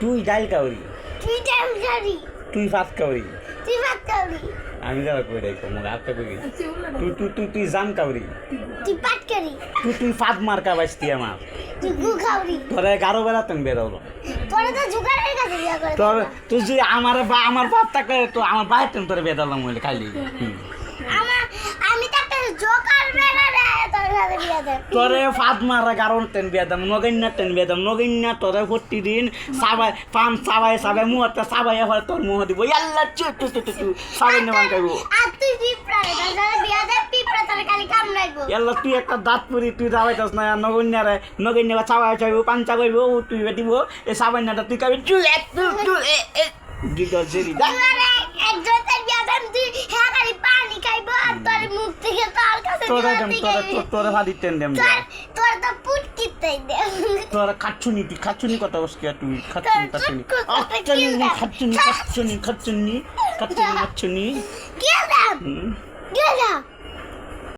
তুই ডাইল কাউরি তুই ডাল খাবি। তুই ভাত কাউরি তুই ভাত খাবি। আমি যারা কই রাখো মুখ আপনি কই তুই তুই তুই তুই জান কাউরি তুই পাট করি তুই তুই ফাঁদ মার্কা বাঁচতি আমার। তুই গু খাবি। তোরে গারো বেড়াতেন বেরোলো তোরা তো জুগারের কাছে বিয়া করে তোর তুই যদি আমার বা আমার বাপ থাকলে তো আমার বাইরে তোরে বেদালাম বলে খালি হুম। আমার আমি তো একটা জোকার বেলা রে তোর সাথে বিয়া দেব তোরে ফাঁদ মারা কারণ তেন বেদাম নগৈন্যা তেন বেদাম নগৈন্যা তোরে প্রতিদিন সাবাই পান সাবাই সাবাই মুহূর্তে সাবাই হয় তোর মুহ দিব। ইয়াল্লা চু টু টু টু সাবাই নেবান কামড়াইবো ইয়াল্লা তুই একটা দাঁত পুরি তুই যাবাইতাস না নগৈন্যা রে। নগৈন্যা চাবাই চাইব পাঞ্চা কইব তুই দিব। এ সাবাইনাটা তুই খাবি। চু এক টু এ এ। জেরি দা তুই একজনের বিয়া দেব তুই হ্যাঁ খালি পানি খাইবো আর তোর মুখ থেকে তোর দেম তোরা তোর- হাদি টেন দেম তোর তো পুট কিতে দে তোরা খাচ্ছুনি তুই খাচ্ছুনি কথা বসকে তুই খাচ্ছুনি খাচ্ছুনি। খাচ্ছুনি খাচ্ছুনি খাচ্ছুনি খাচ্ছুনি খাচ্ছুনি খাচ্ছুনি। কি দেব